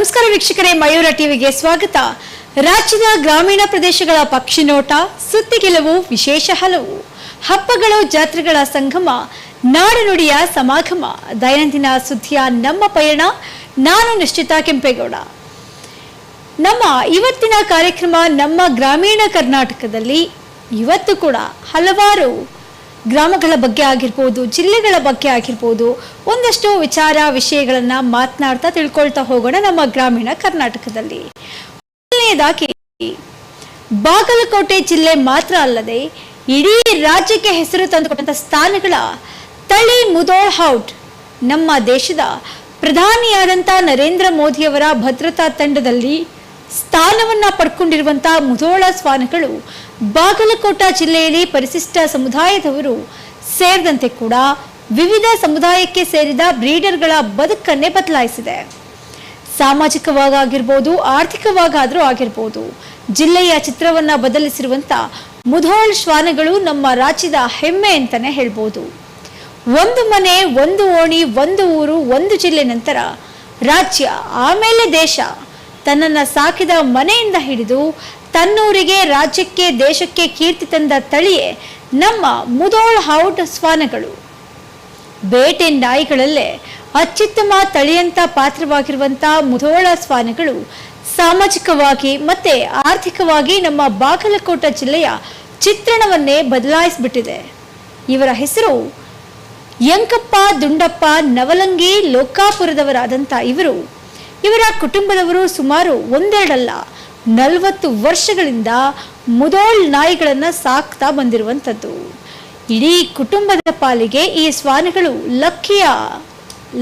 ನಮಸ್ಕಾರ ವೀಕ್ಷಕರೇ, ಮಯೂರ ಟಿವಿಗೆ ಸ್ವಾಗತ. ರಾಜ್ಯದ ಗ್ರಾಮೀಣ ಪ್ರದೇಶಗಳ ಪಕ್ಷಿ ನೋಟ ಸುದ್ದಿ ಗೆಲುವು, ವಿಶೇಷ ಹಲವು. ಹಬ್ಬಗಳು, ಜಾತ್ರೆಗಳ ಸಂಗಮ ನಾಡುನುಡಿಯ ಸಮಾಗಮ. ದೈನಂದಿನ ಸುದ್ದಿಯ ನಮ್ಮ ಪಯಣ, ನಾನು ನಿಶ್ಚಿತ ಕೆಂಪೇಗೌಡ. ನಮ್ಮ ಇವತ್ತಿನ ಕಾರ್ಯಕ್ರಮ ನಮ್ಮ ಗ್ರಾಮೀಣ ಕರ್ನಾಟಕದಲ್ಲಿ, ಇವತ್ತು ಕೂಡ ಹಲವಾರು ಗ್ರಾಮಗಳ ಬಗ್ಗೆ ಆಗಿರ್ಬೋದು, ಜಿಲ್ಲೆಗಳ ಬಗ್ಗೆ ಆಗಿರ್ಬೋದು, ಒಂದಷ್ಟು ವಿಚಾರ ವಿಷಯಗಳನ್ನ ಮಾತನಾಡ್ತಾ ತಿಳ್ಕೊಳ್ತಾ ಹೋಗೋಣ ನಮ್ಮ ಗ್ರಾಮೀಣ ಕರ್ನಾಟಕದಲ್ಲಿ. ಮೊದಲನೆಯದಾಗಿ ಬಾಗಲಕೋಟೆ ಜಿಲ್ಲೆ ಮಾತ್ರ ಅಲ್ಲದೆ, ಇಡೀ ರಾಜ್ಯಕ್ಕೆ ಹೆಸರು ತಂದುಕೊಟ್ಟಂತ ಸ್ಥಾನಗಳ ತಳಿ ಮುದೋಳ್ ಹೌಟ್ ನಮ್ಮ ದೇಶದ ಪ್ರಧಾನಿಯಾದಂತ ನರೇಂದ್ರ ಮೋದಿಯವರ ಭದ್ರತಾ ತಂಡದಲ್ಲಿ ಸ್ಥಾನವನ್ನ ಪಡ್ಕೊಂಡಿರುವಂಥ ಮುಧೋಳ ಸ್ವಾನಗಳು ಬಾಗಲಕೋಟ ಜಿಲ್ಲೆಯಲ್ಲಿ ಪರಿಶಿಷ್ಟ ಸಮುದಾಯದವರು ಸೇರಿದಂತೆ ಕೂಡ ವಿವಿಧ ಸಮುದಾಯಕ್ಕೆ ಸೇರಿದ ಬ್ರೀಡರ್ಗಳ ಬದುಕನ್ನೇ ಬದಲಾಯಿಸಿದೆ. ಸಾಮಾಜಿಕವಾಗಿರ್ಬೋದು ಆರ್ಥಿಕವಾಗಾದರೂ ಆಗಿರ್ಬೋದು, ಜಿಲ್ಲೆಯ ಚಿತ್ರವನ್ನ ಬದಲಿಸಿರುವಂತ ಮುಧೋಳ್ ಶ್ವಾನಗಳು ನಮ್ಮ ರಾಜ್ಯದ ಹೆಮ್ಮೆ ಅಂತಲೇ ಹೇಳ್ಬೋದು. ಒಂದು ಮನೆ, ಒಂದು ಓಣಿ, ಒಂದು ಊರು, ಒಂದು ಜಿಲ್ಲೆ ನಂತರ ರಾಜ್ಯ, ಆಮೇಲೆ ದೇಶ ತನ್ನನ್ನು ಸಾಕಿದ ಮನೆಯಿಂದ ಹಿಡಿದು ತನ್ನೂರಿಗೆ, ರಾಜ್ಯಕ್ಕೆ, ದೇಶಕ್ಕೆ ಕೀರ್ತಿ ತಂದ ತಳಿಯೇ ನಮ್ಮ ಮುದೋಳ್ ಹೌಟ್ ಸ್ವಾನಗಳು ಬೇಟೆ ನಾಯಿಗಳಲ್ಲೇ ಅತ್ಯುತ್ತಮ ತಳಿಯಂತ ಪಾತ್ರವಾಗಿರುವಂತ ಮುಧೋಳ ಸ್ವಾನಗಳು ಸಾಮಾಜಿಕವಾಗಿ ಮತ್ತೆ ಆರ್ಥಿಕವಾಗಿ ನಮ್ಮ ಬಾಗಲಕೋಟ ಜಿಲ್ಲೆಯ ಚಿತ್ರಣವನ್ನೇ ಬದಲಾಯಿಸಿಬಿಟ್ಟಿದೆ. ಇವರ ಹೆಸರು ಯಂಕಪ್ಪ ದುಂಡಪ್ಪ ನವಲಂಗಿ ಲೋಕಾಪುರದವರಾದಂಥ ಇವರು. ಇವರ ಕುಟುಂಬದವರು ಸುಮಾರು ಒಂದೆರಡಲ್ಲ. ನಲವತ್ತು ವರ್ಷಗಳಿಂದ ಮುದೋಳ್ ನಾಯಿಗಳನ್ನು ಸಾಕ್ತಾ ಬಂದಿರುವಂಥದ್ದು. ಇಡೀ ಕುಟುಂಬದ ಪಾಲಿಗೆ ಈ ಶ್ವಾನಗಳು ಲಕ್ಕಿಯ,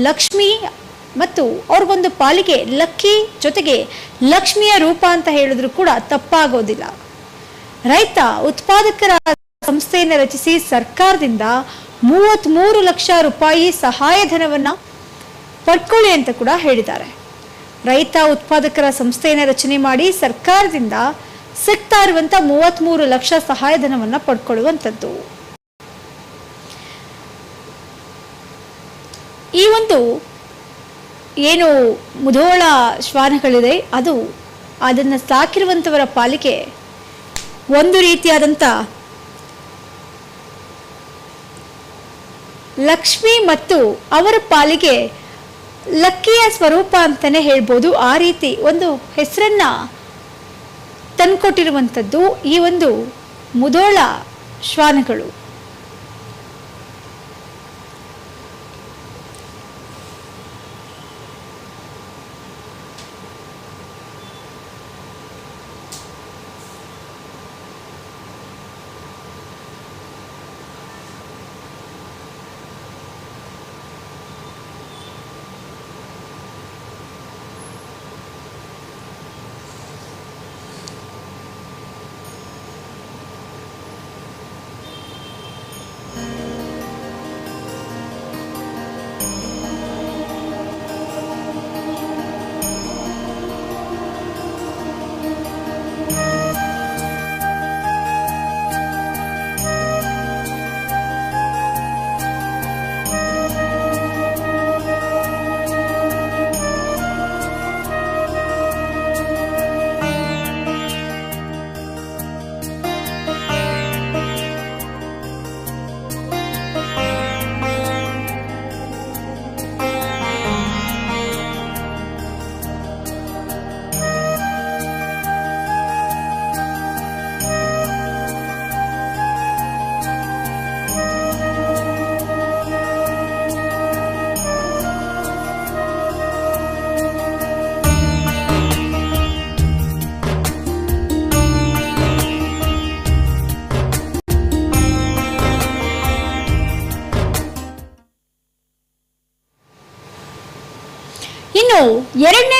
ಲಕ್ಷ್ಮಿ ಮತ್ತು ಅವ್ರಿಗೊಂದು ಪಾಲಿಗೆ ಲಕ್ಕಿ ಜೊತೆಗೆ ಲಕ್ಷ್ಮಿಯ ರೂಪ ಅಂತ ಹೇಳಿದ್ರು ಕೂಡ ತಪ್ಪಾಗೋದಿಲ್ಲ. ರೈತ ಉತ್ಪಾದಕರ ಸಂಸ್ಥೆಯನ್ನು ರಚಿಸಿ ಸರ್ಕಾರದಿಂದ ಮೂವತ್ತ್ಮೂರು ಲಕ್ಷ ರೂಪಾಯಿ ಸಹಾಯಧನವನ್ನ ಪಡ್ಕೊಳ್ಳಿ ಅಂತ ಕೂಡ ಹೇಳಿದ್ದಾರೆ. ರೈತ ಉತ್ಪಾದಕರ ಸಂಸ್ಥೆಯನ್ನು ರಚನೆ ಮಾಡಿ ಸರ್ಕಾರದಿಂದ ಸಿಗ್ತಾ ಇರುವಂತ ಮೂವತ್ತ್ಮೂರು ಲಕ್ಷ ಸಹಾಯಧನವನ್ನ ಪಡ್ಕೊಳ್ಳುವಂಥದ್ದು. ಈ ಒಂದು ಏನು ಮುಧೋಳ ಶ್ವಾನಗಳಿದೆ, ಅದು ಅದನ್ನು ಸಾಕಿರುವಂಥವರ ಪಾಲಿಗೆ ಒಂದು ರೀತಿಯಾದಂಥ ಲಕ್ಷ್ಮಿ ಮತ್ತು ಅವರ ಪಾಲಿಗೆ ಲಕ್ಕಿಯ ಸ್ವರೂಪ ಅಂತಲೇ ಹೇಳ್ಬೋದು. ಆ ರೀತಿ ಒಂದು ಹೆಸರನ್ನ ತಂದುಕೊಟ್ಟಿರುವಂಥದ್ದು ಈ ಒಂದು ಮುದೋಳ ಶ್ವಾನಗಳು.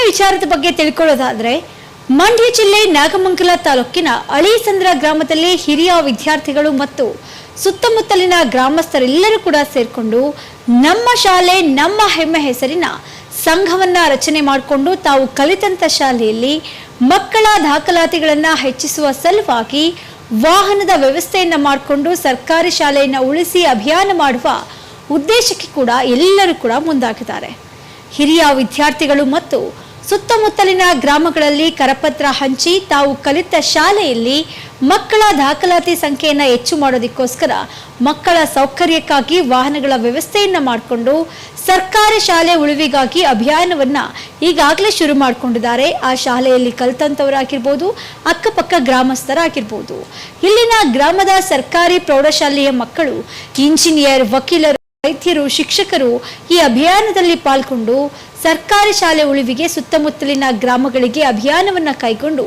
ವಿಚಾರದ ಬಗ್ಗೆ ತಿಳ್ಕೊಳ್ಳೋದಾದ್ರೆ, ಮಂಡ್ಯ ಜಿಲ್ಲೆ ನಾಗಮಂಗಲ ತಾಲೂಕಿನ ಅಳಿಸಂದ್ರ ಗ್ರಾಮದಲ್ಲಿ ಹಿರಿಯ ವಿದ್ಯಾರ್ಥಿಗಳು ಮತ್ತು ಸುತ್ತಮುತ್ತಲಿನ ಗ್ರಾಮಸ್ಥರೆಲ್ಲರೂ ಕೂಡ ಸೇರ್ಕೊಂಡು ನಮ್ಮ ಶಾಲೆ, ನಮ್ಮ ಹೆಮ್ಮೆ ಹೆಸರಿನ ಸಂಘವನ್ನ ರಚನೆ ಮಾಡಿಕೊಂಡು ತಾವು ಕಲಿತಂತ ಶಾಲೆಯಲ್ಲಿ ಮಕ್ಕಳ ದಾಖಲಾತಿಗಳನ್ನ ಹೆಚ್ಚಿಸುವ ಸಲುವಾಗಿ ವಾಹನದ ವ್ಯವಸ್ಥೆಯನ್ನ ಮಾಡಿಕೊಂಡು ಸರ್ಕಾರಿ ಶಾಲೆಯನ್ನ ಉಳಿಸಿ ಅಭಿಯಾನ ಮಾಡುವ ಉದ್ದೇಶಕ್ಕೆ ಕೂಡ ಎಲ್ಲರೂ ಕೂಡ ಮುಂದಾಗಿದ್ದಾರೆ. ಹಿರಿಯ ವಿದ್ಯಾರ್ಥಿಗಳು ಮತ್ತು ಸುತ್ತಮುತ್ತಲಿನ ಗ್ರಾಮಗಳಲ್ಲಿ ಕರಪತ್ರ ಹಂಚಿ ತಾವು ಕಲಿತ ಶಾಲೆಯಲ್ಲಿ ಮಕ್ಕಳ ದಾಖಲಾತಿ ಸಂಖ್ಯೆಯನ್ನು ಹೆಚ್ಚು ಮಾಡೋದಕ್ಕೋಸ್ಕರ ಮಕ್ಕಳ ಸೌಕರ್ಯಕ್ಕಾಗಿ ವಾಹನಗಳ ವ್ಯವಸ್ಥೆಯನ್ನು ಮಾಡಿಕೊಂಡು ಸರ್ಕಾರಿ ಶಾಲೆ ಉಳಿವಿಗಾಗಿ ಅಭಿಯಾನವನ್ನು ಈಗಾಗಲೇ ಶುರು ಮಾಡಿಕೊಂಡಿದ್ದಾರೆ. ಆ ಶಾಲೆಯಲ್ಲಿ ಕಲಿತಂಥವರಾಗಿರ್ಬೋದು ಅಕ್ಕಪಕ್ಕ ಗ್ರಾಮಸ್ಥರಾಗಿರ್ಬೋದು. ಇಲ್ಲಿನ ಗ್ರಾಮದ ಸರ್ಕಾರಿ ಪ್ರೌಢಶಾಲೆಯ ಮಕ್ಕಳು, ಇಂಜಿನಿಯರ್, ವಕೀಲರು, ವೈದ್ಯರು, ಶಿಕ್ಷಕರು ಈ ಅಭಿಯಾನದಲ್ಲಿ ಪಾಲ್ಗೊಂಡು ಸರ್ಕಾರಿ ಶಾಲೆ ಉಳಿವಿಗೆ ಸುತ್ತಮುತ್ತಲಿನ ಗ್ರಾಮಗಳಿಗೆ ಅಭಿಯಾನವನ್ನ ಕೈಗೊಂಡು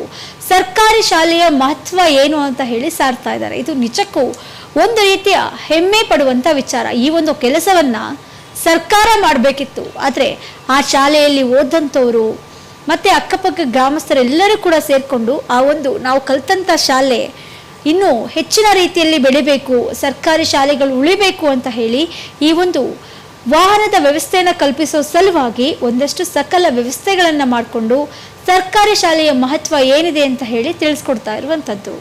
ಸರ್ಕಾರಿ ಶಾಲೆಯ ಮಹತ್ವ ಏನು ಅಂತ ಹೇಳಿ ಸಾರ್ತಾ ಇದ್ದಾರೆ. ಇದು ನಿಜಕ್ಕೂ ಒಂದು ರೀತಿಯ ಹೆಮ್ಮೆ ಪಡುವಂತ ವಿಚಾರ. ಈ ಒಂದು ಕೆಲಸವನ್ನ ಸರ್ಕಾರ ಮಾಡಬೇಕಿತ್ತು. ಆದರೆ ಆ ಶಾಲೆಯಲ್ಲಿ ಓದಂಥವರು ಮತ್ತೆ ಅಕ್ಕಪಕ್ಕ ಗ್ರಾಮಸ್ಥರೆಲ್ಲರೂ ಕೂಡ ಸೇರಿಕೊಂಡು ಆ ಒಂದು ನಾವು ಕಲ್ತಂತ ಶಾಲೆ ಇನ್ನು ಹೆಚ್ಚಿನ ರೀತಿಯಲ್ಲಿ ಬೆಳಿಬೇಕು, ಸರ್ಕಾರಿ ಶಾಲೆಗಳು ಉಳಿಬೇಕು ಅಂತ ಹೇಳಿ ಈ ಒಂದು ವಾಹನದ ವ್ಯವಸ್ಥೆಯನ್ನು ಕಲ್ಪಿಸೋ ಸಲುವಾಗಿ ಒಂದಷ್ಟು ಸಕಲ ವ್ಯವಸ್ಥೆಗಳನ್ನು ಮಾಡಿಕೊಂಡು ಸರ್ಕಾರಿ ಶಾಲೆಯ ಮಹತ್ವ ಏನಿದೆ ಅಂತ ಹೇಳಿ ತಿಳಿಸ್ಕೊಡ್ತಾ ಇರುವಂಥದ್ದು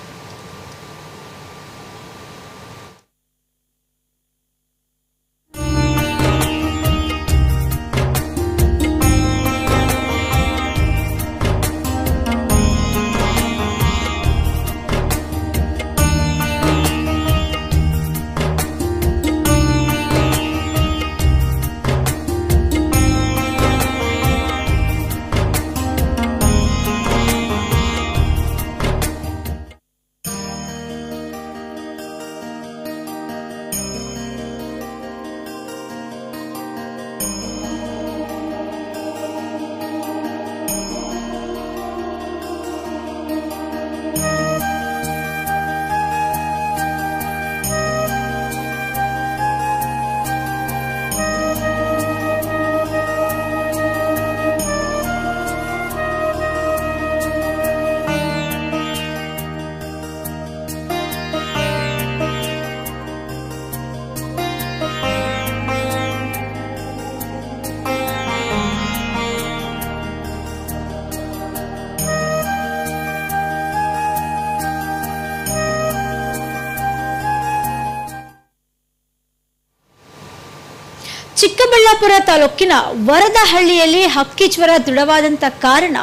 ಚಿಕ್ಕಬಳ್ಳಾಪುರ ತಾಲೂಕಿನ ವರದಹಳ್ಳಿಯಲ್ಲಿ ಹಕ್ಕಿ ಜ್ವರ ದೃಢವಾದಂತ ಕಾರಣ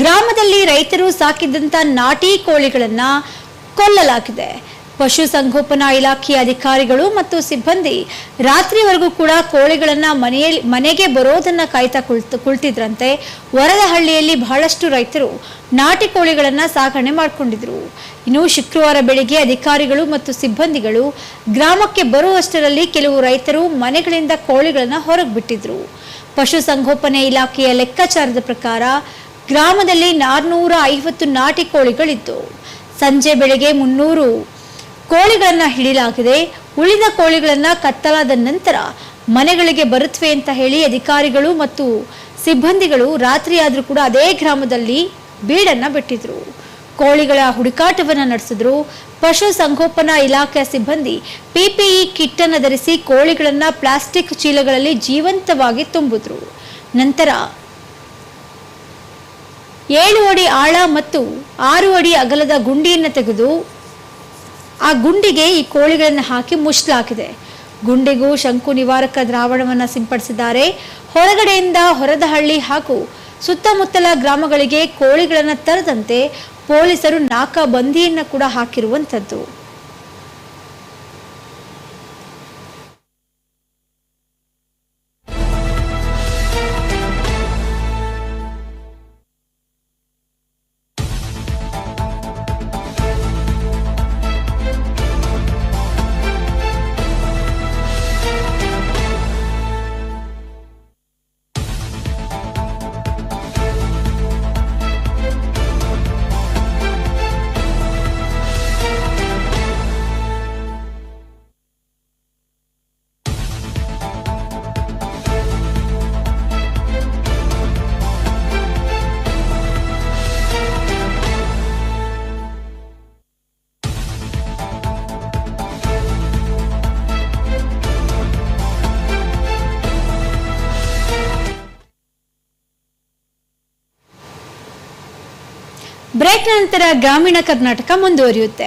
ಗ್ರಾಮದಲ್ಲಿ ರೈತರು ಸಾಕಿದಂತ ನಾಟಿ ಕೋಳಿಗಳನ್ನ ಕೊಲ್ಲಲಾಗಿದೆ. ಪಶುಸಂಗೋಪನಾ ಇಲಾಖೆಯ ಅಧಿಕಾರಿಗಳು ಮತ್ತು ಸಿಬ್ಬಂದಿ ರಾತ್ರಿವರೆಗೂ ಕೂಡ ಕೋಳಿಗಳನ್ನು ಮನೆಯಲ್ಲಿ, ಮನೆಗೆ ಬರೋದನ್ನ ಕಾಯ್ತಾ ಕುಳ್ತು, ಕುಳಿತಿದ್ರಂತೆ. ವರದಹಳ್ಳಿಯಲ್ಲಿ ಬಹಳಷ್ಟು ರೈತರು ನಾಟಿ ಕೋಳಿಗಳನ್ನು ಸಾಗಣೆ ಮಾಡಿಕೊಂಡಿದ್ರು. ಇನ್ನು ಶುಕ್ರವಾರ ಬೆಳಿಗ್ಗೆ ಅಧಿಕಾರಿಗಳು ಮತ್ತು ಸಿಬ್ಬಂದಿಗಳು ಗ್ರಾಮಕ್ಕೆ ಬರುವಷ್ಟರಲ್ಲಿ ಕೆಲವು ರೈತರು ಮನೆಗಳಿಂದ ಕೋಳಿಗಳನ್ನು ಹೊರಗೆ ಬಿಟ್ಟಿದ್ರು ಪಶುಸಂಗೋಪನೆ ಇಲಾಖೆಯ ಲೆಕ್ಕಾಚಾರದ ಪ್ರಕಾರ ಗ್ರಾಮದಲ್ಲಿ ನಾರ್ನೂರ ಐವತ್ತು ನಾಟಿ ಕೋಳಿಗಳಿದ್ದು. ಸಂಜೆ ಬೆಳಗ್ಗೆ ಮುನ್ನೂರು ಕೋಳಿಗಳನ್ನ ಹಿಡಿಯಲಾಗಿದೆ ಉಳಿದ ಕೋಳಿಗಳನ್ನು ಕತ್ತಲಾದ ನಂತರ ಮನೆಗಳಿಗೆ ಬರುತ್ತವೆ ಅಂತ ಹೇಳಿ ಅಧಿಕಾರಿಗಳು ಮತ್ತು ಸಿಬ್ಬಂದಿಗಳು ರಾತ್ರಿಯಾದರೂ ಕೂಡ ಅದೇ ಗ್ರಾಮದಲ್ಲಿ ಬೀಡನ್ನ ಬಿಟ್ಟಿದ್ರು. ಕೋಳಿಗಳ ಹುಡುಕಾಟವನ್ನು ನಡೆಸಿದ್ರು. ಪಶು ಸಂಗೋಪನಾ ಇಲಾಖೆಯ ಸಿಬ್ಬಂದಿ ಪಿಪಿಇ ಕಿಟ್ ಧರಿಸಿ ಕೋಳಿಗಳನ್ನು ಪ್ಲಾಸ್ಟಿಕ್ ಚೀಲಗಳಲ್ಲಿ ಜೀವಂತವಾಗಿ ತುಂಬಿದ್ರು. ನಂತರ ಏಳು ಅಡಿ ಆಳ ಮತ್ತು ಆರು ಅಡಿ ಅಗಲದ ಗುಂಡಿಯನ್ನು ತೆಗೆದು ಆ ಗುಂಡಿಗೆ ಈ ಕೋಳಿಗಳನ್ನು ಹಾಕಿ ಮುಚ್ಚಲಾಗಿದೆ ಗುಂಡಿಗೂ ಶಂಕು ನಿವಾರಕ ದ್ರಾವಣವನ್ನು ಸಿಂಪಡಿಸಿದ್ದಾರೆ. ಹೊರಗಡೆಯಿಂದ ಹೊರದಹಳ್ಳಿ ಹಾಗೂ ಸುತ್ತಮುತ್ತಲ ಗ್ರಾಮಗಳಿಗೆ ಕೋಳಿಗಳನ್ನು ತರದಂತೆ ಪೊಲೀಸರು ನಾಕಾಬಂದಿಯನ್ನು ಕೂಡ ಹಾಕಿರುವಂಥದ್ದು. ಬ್ರೇಕ್ ನಂತರ ಗ್ರಾಮೀಣ ಕರ್ನಾಟಕ ಮುಂದುವರಿಯುತ್ತೆ.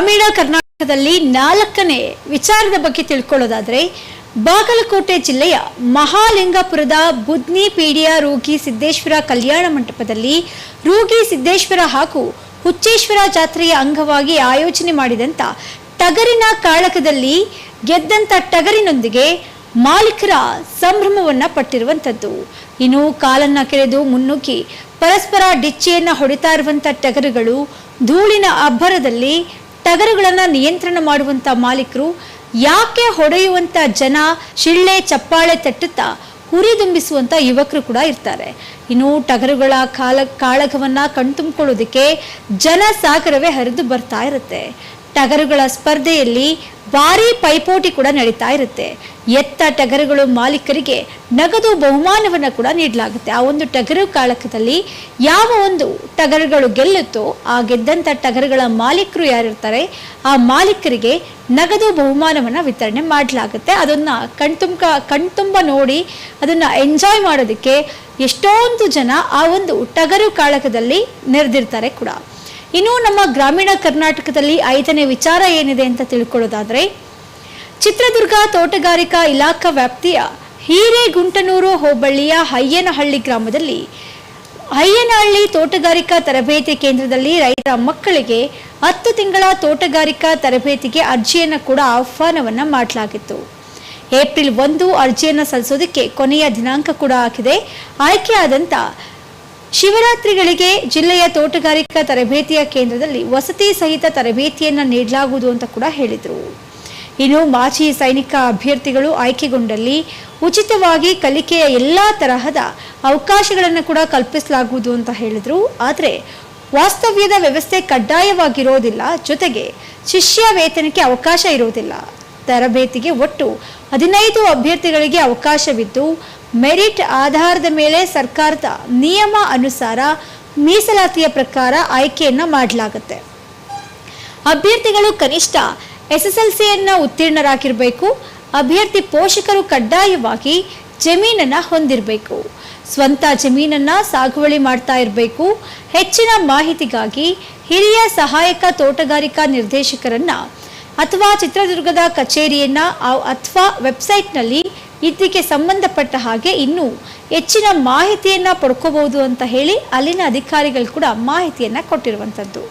ಗ್ರಾಮೀಣ ಕರ್ನಾಟಕದಲ್ಲಿ ನಾಲ್ಕನೇ ವಿಚಾರದ ಬಗ್ಗೆ ತಿಳ್ಕೊಳ್ಳೋದಾದ್ರೆ, ಬಾಗಲಕೋಟೆ ಜಿಲ್ಲೆಯ ಮಹಾಲಿಂಗಪುರದ ಬುದ್ನಿ ಪೀಡಿಯ ರೋಗಿ ಸಿದ್ದೇಶ್ವರ ಕಲ್ಯಾಣ ಮಂಟಪದಲ್ಲಿ ರೋಗಿ ಸಿದ್ದೇಶ್ವರ ಹಾಗೂ ಹುಚ್ಚೇಶ್ವರ ಜಾತ್ರೆಯ ಅಂಗವಾಗಿ ಆಯೋಜನೆ ಮಾಡಿದಂತ ಟಗರಿನ ಕಾಳಕದಲ್ಲಿ ಗೆದ್ದಂತ ಟಗರಿನೊಂದಿಗೆ ಮಾಲೀಕರ ಸಂಭ್ರಮವನ್ನ ಪಟ್ಟಿರುವಂಥದ್ದು ಇನ್ನು ಕಾಲನ್ನ ಕೆರೆದು ಮುನ್ನುಗ್ಗಿ ಪರಸ್ಪರ ಡಿಚ್ಚೆಯನ್ನ ಹೊಡಿತಾ ಇರುವಂತ ಟಗರುಗಳು ಧೂಳಿನ ಅಬ್ಬರದಲ್ಲಿ ಟಗರುಗಳನ್ನ ನಿಯಂತ್ರಣ ಮಾಡುವಂಥ ಮಾಲೀಕರು ಯಾಕೆ ಹೊಡೆಯುವಂಥ ಜನ ಶಿಳ್ಳೆ ಚಪ್ಪಾಳೆ ತಟ್ಟುತ್ತಾ ಹುರಿದುಂಬಿಸುವಂತ ಯುವಕರು ಕೂಡ ಇರ್ತಾರೆ. ಇನ್ನು ಟಗರುಗಳ ಕಾಲ ಕಾಳಗವನ್ನು ಕಣ್ತುಂಬಿಕೊಳ್ಳೋದಕ್ಕೆ ಜನ ಸಾಗರವೇ ಹರಿದು ಬರ್ತಾ ಇರುತ್ತೆ. ಟಗರುಗಳ ಸ್ಪರ್ಧೆಯಲ್ಲಿ ಭಾರಿ ಪೈಪೋಟಿ ಕೂಡ ನಡೀತಾ ಇರುತ್ತೆ. ಎತ್ತ ಟಗರುಗಳು ಮಾಲೀಕರಿಗೆ ನಗದು ಬಹುಮಾನವನ್ನು ಕೂಡ ನೀಡಲಾಗುತ್ತೆ. ಆ ಒಂದು ಟಗರು ಕಾಳಕದಲ್ಲಿ ಯಾವ ಒಂದು ಟಗರುಗಳು ಗೆಲ್ಲುತ್ತೋ, ಆ ಗೆದ್ದಂಥ ಟಗರುಗಳ ಮಾಲೀಕರು ಯಾರಿರ್ತಾರೆ, ಆ ಮಾಲೀಕರಿಗೆ ನಗದು ಬಹುಮಾನವನ್ನು ವಿತರಣೆ ಮಾಡಲಾಗುತ್ತೆ. ಅದನ್ನು ಕಣ್ತುಂಬ ಕಣ್ತುಂಬ ನೋಡಿ ಅದನ್ನು ಎಂಜಾಯ್ ಮಾಡೋದಕ್ಕೆ ಎಷ್ಟೊಂದು ಜನ ಆ ಒಂದು ಟಗರು ಕಾಳಕದಲ್ಲಿ ನೆರೆದಿರ್ತಾರೆ ಕೂಡ. ಇನ್ನು ನಮ್ಮ ಗ್ರಾಮೀಣ ಕರ್ನಾಟಕದಲ್ಲಿ ಐದನೇ ವಿಚಾರ ಏನಿದೆ ಅಂತ ತಿಳ್ಕೊಳ್ಳೋದಾದ್ರೆ, ಚಿತ್ರದುರ್ಗ ತೋಟಗಾರಿಕಾ ಇಲಾಖಾ ವ್ಯಾಪ್ತಿಯ ಹಿರೇಗುಂಟನೂರು ಹೋಬಳಿಯ ಹಯ್ಯನಹಳ್ಳಿ ಗ್ರಾಮದಲ್ಲಿ ಹಯ್ಯನಹಳ್ಳಿ ತೋಟಗಾರಿಕಾ ತರಬೇತಿ ಕೇಂದ್ರದಲ್ಲಿ ರೈತ ಮಕ್ಕಳಿಗೆ ಹತ್ತು ತಿಂಗಳ ತೋಟಗಾರಿಕಾ ತರಬೇತಿಗೆ ಅರ್ಜಿಯನ್ನು ಕೂಡ ಆಹ್ವಾನವನ್ನು ಮಾಡಲಾಗಿತ್ತು. ಏಪ್ರಿಲ್ ಒಂದು ಅರ್ಜಿಯನ್ನು ಸಲ್ಲಿಸೋದಕ್ಕೆ ಕೊನೆಯ ದಿನಾಂಕ ಕೂಡ ಹಾಕಿದೆ ಆಯ್ಕೆಯಾದಂತ ಶಿವರಾತ್ರಿಗಳಿಗೆ ಜಿಲ್ಲೆಯ ತೋಟಗಾರಿಕಾ ತರಬೇತಿಯ ಕೇಂದ್ರದಲ್ಲಿ ವಸತಿ ಸಹಿತ ತರಬೇತಿಯನ್ನ ನೀಡಲಾಗುವುದು ಅಂತ ಕೂಡ ಹೇಳಿದರು. ಇನ್ನು ಮಾಜಿ ಸೈನಿಕ ಅಭ್ಯರ್ಥಿಗಳು ಆಯ್ಕೆಗೊಂಡಲ್ಲಿ ಉಚಿತವಾಗಿ ಕಲಿಕೆಯ ಎಲ್ಲ ತರಹದ ಅವಕಾಶಗಳನ್ನು ಕೂಡ ಕಲ್ಪಿಸಲಾಗುವುದು ಅಂತ ಹೇಳಿದರು. ಆದರೆ ವಾಸ್ತವ್ಯದ ವ್ಯವಸ್ಥೆ ಕಡ್ಡಾಯವಾಗಿರೋದಿಲ್ಲ. ಜೊತೆಗೆ ಶಿಷ್ಯ ವೇತನಕ್ಕೆ ಅವಕಾಶ ಇರೋದಿಲ್ಲ. ತರಬೇತಿಗೆ ಒಟ್ಟು ಹದಿನೈದು ಅಭ್ಯರ್ಥಿಗಳಿಗೆ ಅವಕಾಶವಿದ್ದು ಮೆರಿಟ್ ಆಧಾರದ ಮೇಲೆ ಸರ್ಕಾರದ ನಿಯಮ ಅನುಸಾರ ಮೀಸಲಾತಿಯ ಪ್ರಕಾರ ಆಯ್ಕೆಯನ್ನು ಮಾಡಲಾಗುತ್ತೆ. ಅಭ್ಯರ್ಥಿಗಳು ಕನಿಷ್ಠ ಎಸ್ಎಸ್ಎಲ್ಸಿಯನ್ನ ಉತ್ತೀರ್ಣರಾಗಿರಬೇಕು. ಅಭ್ಯರ್ಥಿ ಪೋಷಕರು ಕಡ್ಡಾಯವಾಗಿ ಜಮೀನನ್ನ ಹೊಂದಿರಬೇಕು. ಸ್ವಂತ ಜಮೀನನ್ನ ಸಾಗುವಳಿ ಮಾಡ್ತಾ ಇರಬೇಕು. ಹೆಚ್ಚಿನ ಮಾಹಿತಿಗಾಗಿ ಹಿರಿಯ ಸಹಾಯಕ ತೋಟಗಾರಿಕಾ ನಿರ್ದೇಶಕರನ್ನ ಅಥವಾ ಚಿತ್ರದುರ್ಗದ ಕಚೇರಿಯನ್ನ ಅಥವಾ ವೆಬ್ಸೈಟ್ನಲ್ಲಿ ಇದಕ್ಕೆ ಸಂಬಂಧಪಟ್ಟ ಹಾಗೆ ಇನ್ನೂ ಹೆಚ್ಚಿನ ಮಾಹಿತಿಯನ್ನ ಪಡ್ಕೋಬಹುದು ಅಂತ ಹೇಳಿ ಅಲ್ಲಿನ ಅಧಿಕಾರಿಗಳು ಕೂಡ ಮಾಹಿತಿಯನ್ನ ಕೊಟ್ಟಿರುವಂಥದ್ದು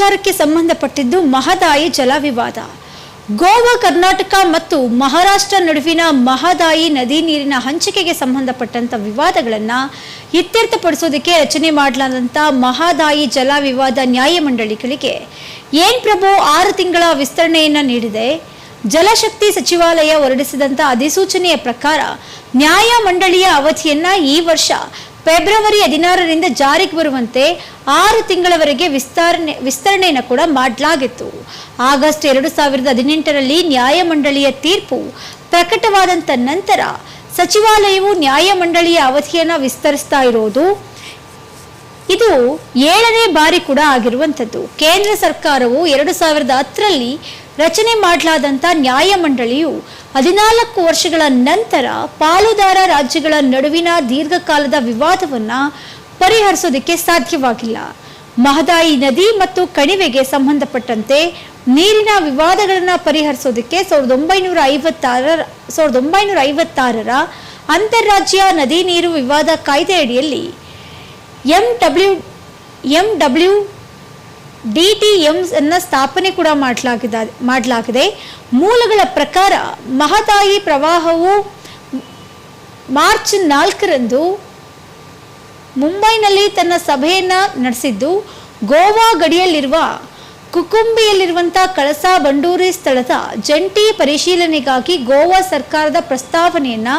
ವಿಚಾರಕ್ಕೆ ಸಂಬಂಧಪಟ್ಟಿದ್ದು ಮಹದಾಯಿ ಜಲ ವಿವಾದ ಗೋವಾ, ಕರ್ನಾಟಕ ಮತ್ತು ಮಹಾರಾಷ್ಟ್ರ ನಡುವಿನ ಮಹದಾಯಿ ನದಿ ನೀರಿನ ಹಂಚಿಕೆಗೆ ಸಂಬಂಧಪಟ್ಟಂತ ವಿವಾದಗಳನ್ನ ಇತ್ಯರ್ಥಪಡಿಸೋದಕ್ಕೆ ರಚನೆ ಮಾಡಲಾದಂತ ಮಹದಾಯಿ ಜಲ ವಿವಾದ ನ್ಯಾಯಮಂಡಳಿಗಳಿಗೆ ಏನ್ ಪ್ರಭು ಆರು ತಿಂಗಳ ವಿಸ್ತರಣೆಯನ್ನ ನೀಡಿದೆ? ಜಲಶಕ್ತಿ ಸಚಿವಾಲಯ ಹೊರಡಿಸಿದಂತ ಅಧಿಸೂಚನೆಯ ಪ್ರಕಾರ ನ್ಯಾಯಮಂಡಳಿಯ ಅವಧಿಯನ್ನ ಈ ವರ್ಷ ಫೆಬ್ರವರಿ ಹದಿನಾರರಿಂದ ಜಾರಿಗೆ ಬರುವಂತೆ ಆರು ತಿಂಗಳವರೆಗೆ ವಿಸ್ತರಣೆ, ವಿಸ್ತರಣೆಯನ್ನು ಕೂಡ ಮಾಡಲಾಗಿತ್ತು. ಆಗಸ್ಟ್ ಎರಡು ಸಾವಿರದ ಹದಿನೆಂಟರಲ್ಲಿ ನ್ಯಾಯಮಂಡಳಿಯ ತೀರ್ಪು ಪ್ರಕಟವಾದಂತ ನಂತರ ಸಚಿವಾಲಯವು ನ್ಯಾಯಮಂಡಳಿಯ ಅವಧಿಯನ್ನು ವಿಸ್ತರಿಸ್ತಾ ಇರೋದು ಇದು ಏಳನೇ ಬಾರಿ ಕೂಡ ಆಗಿರುವಂಥದ್ದು. ಕೇಂದ್ರ ಸರ್ಕಾರವು ಎರಡು ಸಾವಿರದ ಹತ್ತರಲ್ಲಿ ರಚನೆ ಮಾಡಲಾದಂಥ ನ್ಯಾಯಮಂಡಳಿಯು ಹದಿನಾಲ್ಕು ವರ್ಷಗಳ ನಂತರ ಪಾಲುದಾರ ರಾಜ್ಯಗಳ ನಡುವಿನ ದೀರ್ಘಕಾಲದ ವಿವಾದವನ್ನು ಪರಿಹರಿಸೋದಕ್ಕೆ ಸಾಧ್ಯವಾಗಿಲ್ಲ. ಮಹದಾಯಿ ನದಿ ಮತ್ತು ಕಣಿವೆಗೆ ಸಂಬಂಧಪಟ್ಟಂತೆ ನೀರಿನ ವಿವಾದಗಳನ್ನು ಪರಿಹರಿಸೋದಕ್ಕೆ ಸಾವಿರದ ಒಂಬೈನೂರ ಐವತ್ತಾರರ, ಸಾವಿರದ ಒಂಬೈನೂರ ಐವತ್ತಾರರ ಅಂತಾರಾಜ್ಯ ನದಿ ನೀರು ವಿವಾದ ಕಾಯ್ದೆಯಡಿಯಲ್ಲಿ M W M W D T ಸ್ಥಾಪನೆ ಕೂಡ ಮಾಡಲಾಗಿದೆ ಮಾಡಲಾಗಿದೆ. ಮೂಲಗಳ ಪ್ರಕಾರ ಮಹದಾಯಿ ಪ್ರವಾಹವು ಮಾರ್ಚ್ ನಾಲ್ಕರಂದು ಮುಂಬೈನಲ್ಲಿ ತನ್ನ ಸಭೆಯನ್ನು ನಡೆಸಿದ್ದು, ಗೋವಾ ಗಡಿಯಲ್ಲಿರುವ ಕುಕುಂಬಿಯಲ್ಲಿರುವಂಥ ಕಳಸಾ ಬಂಡೂರಿ ಸ್ಥಳದ ಜಂಟಿ ಪರಿಶೀಲನೆಗಾಗಿ ಗೋವಾ ಸರ್ಕಾರದ ಪ್ರಸ್ತಾವನೆಯನ್ನು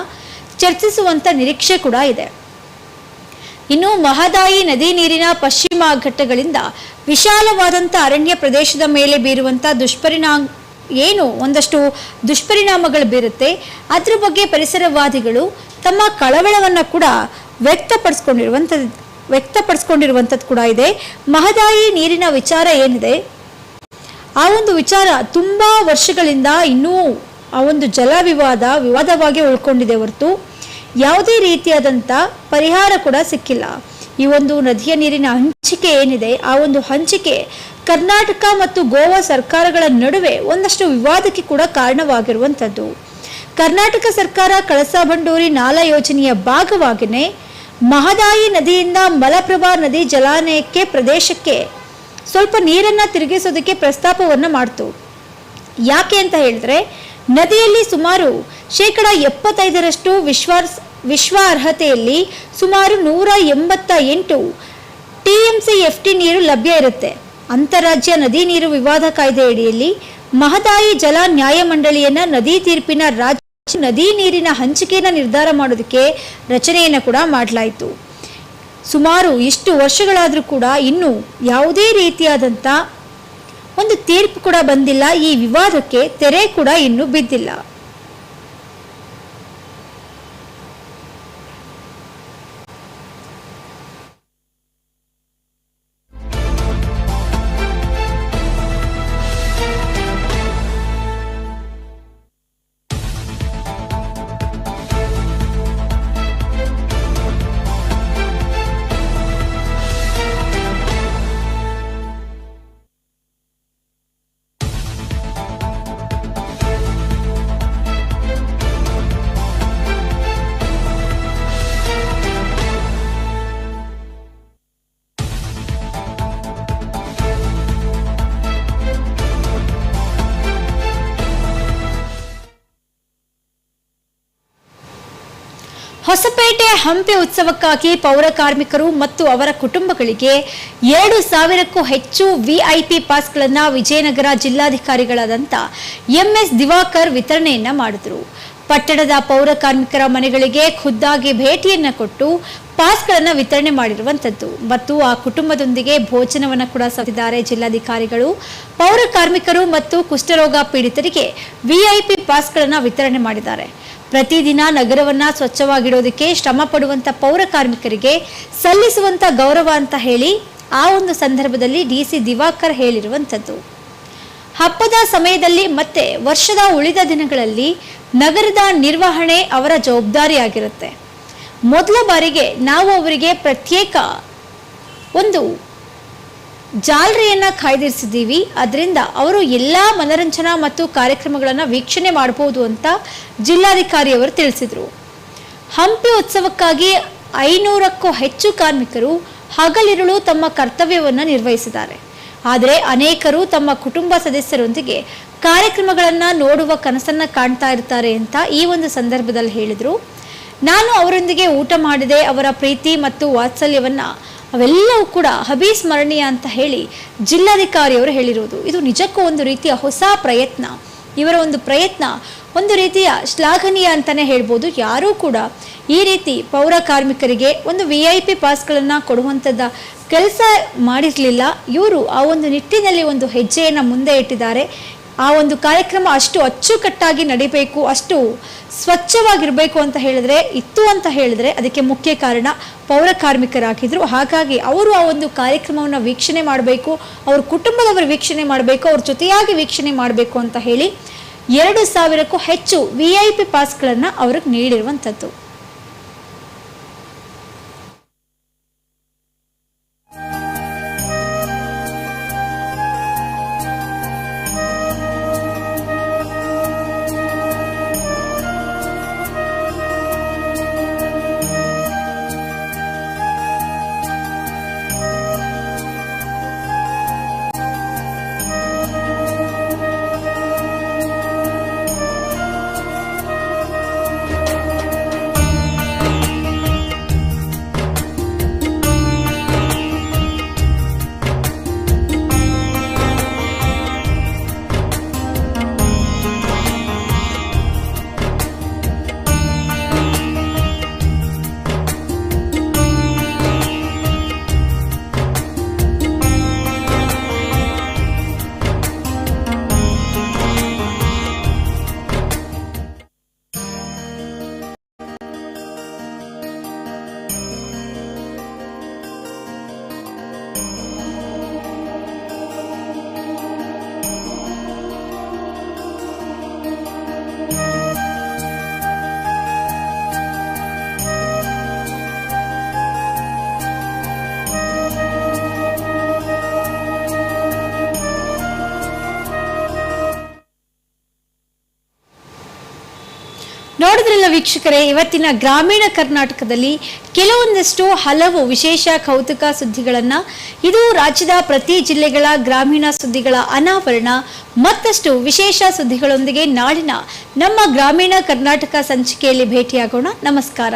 ಚರ್ಚಿಸುವಂತ ನಿರೀಕ್ಷೆ ಕೂಡ ಇದೆ. ಇನ್ನು ಮಹದಾಯಿ ನದಿ ನೀರಿನ ಪಶ್ಚಿಮ ಘಟ್ಟಗಳಿಂದ ವಿಶಾಲವಾದಂಥ ಅರಣ್ಯ ಪ್ರದೇಶದ ಮೇಲೆ ಬೀರುವಂಥ ದುಷ್ಪರಿಣಾಮ, ಏನು? ಒಂದಷ್ಟು ದುಷ್ಪರಿಣಾಮಗಳು ಬೀರುತ್ತೆ. ಅದ್ರ ಬಗ್ಗೆ ಪರಿಸರವಾದಿಗಳು ತಮ್ಮ ಕಳವಳವನ್ನು ಕೂಡ ವ್ಯಕ್ತಪಡಿಸ್ಕೊಂಡಿರುವಂಥದ್ದು ವ್ಯಕ್ತಪಡಿಸ್ಕೊಂಡಿರುವಂಥದ್ದು ಕೂಡ ಇದೆ. ಮಹದಾಯಿ ನೀರಿನ ವಿಚಾರ ಏನಿದೆ? ಆ ಒಂದು ವಿಚಾರ ತುಂಬ ವರ್ಷಗಳಿಂದ ಇನ್ನೂ ಆ ಒಂದು ಜಲ ವಿವಾದ ವಿವಾದವಾಗಿ ಉಳ್ಕೊಂಡಿದೆ ಹೊರತು. ಯಾವುದೇ ರೀತಿಯಾದಂಥ ಪರಿಹಾರ ಕೂಡ ಸಿಕ್ಕಿಲ್ಲ. ಈ ಒಂದು ನದಿಯ ನೀರಿನ ಹಂಚಿಕೆ ಏನಿದೆ, ಆ ಒಂದು ಹಂಚಿಕೆ ಕರ್ನಾಟಕ ಮತ್ತು ಗೋವಾ ಸರ್ಕಾರಗಳ ನಡುವೆ ಒಂದಷ್ಟು ವಿವಾದಕ್ಕೆ ಕೂಡ ಕಾರಣವಾಗಿರುವಂಥದ್ದು. ಕರ್ನಾಟಕ ಸರ್ಕಾರ ಕಳಸಾ ಬಂಡೂರಿ ನಾಲಾ ಯೋಜನೆಯ ಭಾಗವಾಗಿಯೇ ಮಹದಾಯಿ ನದಿಯಿಂದ ಮಲಪ್ರಭಾ ನದಿ ಜಲಾನಯಕ್ಕೆ ಪ್ರದೇಶಕ್ಕೆ ಸ್ವಲ್ಪ ನೀರನ್ನ ತಿರುಗಿಸೋದಕ್ಕೆ ಪ್ರಸ್ತಾಪವನ್ನು ಮಾಡ್ತು. ಯಾಕೆ ಅಂತ ಹೇಳಿದ್ರೆ ನದಿಯಲ್ಲಿ ಸುಮಾರು ಶೇಕಡ ಎಪ್ಪತ್ತೈದರಷ್ಟು ವಿಶ್ವ ವಿಶ್ವಾರ್ಹತೆಯಲ್ಲಿ ಸುಮಾರು ನೂರ ಎಂಬತ್ತ ಎಂಟು T M C F T ನೀರು ಲಭ್ಯ ಇರುತ್ತೆ. ಅಂತಾರಾಜ್ಯ ನದಿ ನೀರು ವಿವಾದ ಕಾಯ್ದೆಯಡಿಯಲ್ಲಿ ಮಹದಾಯಿ ಜಲ ನ್ಯಾಯಮಂಡಳಿಯನ್ನ ನದಿ ತೀರ್ಪಿನ ರಾಜ್ಯ ನದಿ ನೀರಿನ ಹಂಚಿಕೆಯನ್ನು ನಿರ್ಧಾರ ಮಾಡೋದಕ್ಕೆ ರಚನೆಯನ್ನು ಕೂಡ ಮಾಡಲಾಯಿತು. ಸುಮಾರು ಇಷ್ಟು ವರ್ಷಗಳಾದರೂ ಕೂಡ ಇನ್ನೂ ಯಾವುದೇ ರೀತಿಯಾದಂಥ ಒಂದು ತೀರ್ಪು ಕೂಡ ಬಂದಿಲ್ಲ ಈ ವಿವಾದಕ್ಕೆ ತೆರೆ ಕೂಡ ಇನ್ನೂ ಬಿದ್ದಿಲ್ಲ. ಹೊಸಪೇಟೆ ಹಂಪಿ ಉತ್ಸವಕ್ಕಾಗಿ ಪೌರ ಕಾರ್ಮಿಕರು ಮತ್ತು ಅವರ ಕುಟುಂಬಗಳಿಗೆ ಎರಡು ಸಾವಿರಕ್ಕೂ ಹೆಚ್ಚು ವಿಐಪಿ ಪಾಸ್ಗಳನ್ನು ವಿಜಯನಗರ ಜಿಲ್ಲಾಧಿಕಾರಿಗಳಾದಂಥ ಎಂಎಸ್ ದಿವಾಕರ್ ವಿತರಣೆಯನ್ನ ಮಾಡಿದರು. ಪಟ್ಟಣದ ಪೌರ ಕಾರ್ಮಿಕರ ಮನೆಗಳಿಗೆ ಖುದ್ದಾಗಿ ಭೇಟಿಯನ್ನ ಕೊಟ್ಟು ಪಾಸ್ಗಳನ್ನು ವಿತರಣೆ ಮಾಡಿರುವಂಥದ್ದು ಮತ್ತು ಆ ಕುಟುಂಬದೊಂದಿಗೆ ಭೋಜನವನ್ನು ಕೂಡ ಸಲ್ಲಿಸಿದ್ದಾರೆ ಜಿಲ್ಲಾಧಿಕಾರಿಗಳು. ಪೌರ ಕಾರ್ಮಿಕರು ಮತ್ತು ಕುಷ್ಠರೋಗ ಪೀಡಿತರಿಗೆ ವಿಐಪಿ ಪಾಸ್ಗಳನ್ನು ವಿತರಣೆ ಮಾಡಿದ್ದಾರೆ. ಪ್ರತಿದಿನ ನಗರವನ್ನ ಸ್ವಚ್ಛವಾಗಿಡೋದಕ್ಕೆ ಶ್ರಮ ಪಡುವಂತ ಪೌರ ಕಾರ್ಮಿಕರಿಗೆ ಸಲ್ಲಿಸುವಂತ ಗೌರವ ಅಂತ ಹೇಳಿ ಆ ಒಂದು ಸಂದರ್ಭದಲ್ಲಿ ಡಿ ಸಿ ದಿವಾಕರ್ ಹೇಳಿರುವಂಥದ್ದು. ಹಬ್ಬದ ಸಮಯದಲ್ಲಿ ಮತ್ತೆ ವರ್ಷದ ಉಳಿದ ದಿನಗಳಲ್ಲಿ ನಗರದ ನಿರ್ವಹಣೆ ಅವರ ಜವಾಬ್ದಾರಿಯಾಗಿರುತ್ತೆ. ಮೊದಲ ಬಾರಿಗೆ ನಾವು ಅವರಿಗೆ ಪ್ರತ್ಯೇಕ ಒಂದು ಜಾಲರಿಯನ್ನ ಕಾಯ್ದಿರಿಸಿದ್ದೀವಿ. ಅದರಿಂದ ಅವರು ಎಲ್ಲ ಮನರಂಜನಾ ಮತ್ತು ಕಾರ್ಯಕ್ರಮಗಳನ್ನು ವೀಕ್ಷಣೆ ಮಾಡಬಹುದು ಅಂತ ಜಿಲ್ಲಾಧಿಕಾರಿಯವರು ತಿಳಿಸಿದರು. ಹಂಪಿ ಉತ್ಸವಕ್ಕಾಗಿ ಐನೂರಕ್ಕೂ ಹೆಚ್ಚು ಕಾರ್ಮಿಕರು ಹಗಲಿರುಳು ತಮ್ಮ ಕರ್ತವ್ಯವನ್ನು ನಿರ್ವಹಿಸಿದ್ದಾರೆ. ಆದರೆ ಅನೇಕರು ತಮ್ಮ ಕುಟುಂಬ ಸದಸ್ಯರೊಂದಿಗೆ ಕಾರ್ಯಕ್ರಮಗಳನ್ನು ನೋಡುವ ಕನಸನ್ನು ಕಾಣ್ತಾ ಇರ್ತಾರೆ ಅಂತ ಈ ಒಂದು ಸಂದರ್ಭದಲ್ಲಿ ಹೇಳಿದರು. ನಾನು ಅವರೊಂದಿಗೆ ಊಟ ಮಾಡಿದೆ, ಅವರ ಪ್ರೀತಿ ಮತ್ತು ವಾತ್ಸಲ್ಯವನ್ನ ಅವೆಲ್ಲವೂ ಕೂಡ ಅಭಿಸ್ಮರಣೀಯ ಅಂತ ಹೇಳಿ ಜಿಲ್ಲಾಧಿಕಾರಿಯವರು ಹೇಳಿರುವುದು. ಇದು ನಿಜಕ್ಕೂ ಒಂದು ರೀತಿಯ ಹೊಸ ಪ್ರಯತ್ನ. ಇವರ ಒಂದು ಪ್ರಯತ್ನ ಒಂದು ರೀತಿಯ ಶ್ಲಾಘನೀಯ ಅಂತಲೇ ಹೇಳ್ಬೋದು. ಯಾರೂ ಕೂಡ ಈ ರೀತಿ ಪೌರ ಕಾರ್ಮಿಕರಿಗೆ ಒಂದು ವಿ ಐ ಪಿ ಪಾಸ್ಗಳನ್ನು ಕೊಡುವಂಥದ್ದು ಕೆಲಸ ಮಾಡಿರಲಿಲ್ಲ. ಇವರು ಆ ಒಂದು ನಿಟ್ಟಿನಲ್ಲಿ ಒಂದು ಹೆಜ್ಜೆಯನ್ನು ಮುಂದೆ ಇಟ್ಟಿದ್ದಾರೆ. ಆ ಒಂದು ಕಾರ್ಯಕ್ರಮ ಅಷ್ಟು ಅಚ್ಚುಕಟ್ಟಾಗಿ ನಡಿಬೇಕು, ಅಷ್ಟು ಸ್ವಚ್ಛವಾಗಿರಬೇಕು ಅಂತ ಹೇಳಿದ್ರೆ, ಇತ್ತು ಅಂತ ಹೇಳಿದ್ರೆ ಅದಕ್ಕೆ ಮುಖ್ಯ ಕಾರಣ ಪೌರ ಕಾರ್ಮಿಕರಾಗಿದ್ರು. ಹಾಗಾಗಿ ಅವರು ಆ ಒಂದು ಕಾರ್ಯಕ್ರಮವನ್ನು ವೀಕ್ಷಣೆ ಮಾಡಬೇಕು, ಅವ್ರ ಕುಟುಂಬದವರು ವೀಕ್ಷಣೆ ಮಾಡಬೇಕು, ಅವ್ರ ಜೊತೆಯಾಗಿ ವೀಕ್ಷಣೆ ಮಾಡಬೇಕು ಅಂತ ಹೇಳಿ ಎರಡು ಸಾವಿರಕ್ಕೂ ಹೆಚ್ಚು ವಿ ಐ ಪಿ ಪಾಸ್ಗಳನ್ನು ಅವ್ರಿಗೆ ನೀಡಿರುವಂಥದ್ದು ನೋಡಿದ್ರಲ್ಲ ವೀಕ್ಷಕರೇ, ಇವತ್ತಿನ ಗ್ರಾಮೀಣ ಕರ್ನಾಟಕದಲ್ಲಿ ಕೆಲವೊಂದಷ್ಟು ಹಲವು ವಿಶೇಷ ಕೌತುಕ ಸುದ್ದಿಗಳನ್ನು ಇದು ರಾಜ್ಯದ ಪ್ರತಿ ಜಿಲ್ಲೆಗಳ ಗ್ರಾಮೀಣ ಸುದ್ದಿಗಳ ಅನಾವರಣ, ಮತ್ತಷ್ಟು ವಿಶೇಷ ಸುದ್ದಿಗಳೊಂದಿಗೆ ನಾಡಿನ ನಮ್ಮ ಗ್ರಾಮೀಣ ಕರ್ನಾಟಕ ಸಂಚಿಕೆಯಲ್ಲಿ ಭೇಟಿಯಾಗೋಣ. ನಮಸ್ಕಾರ.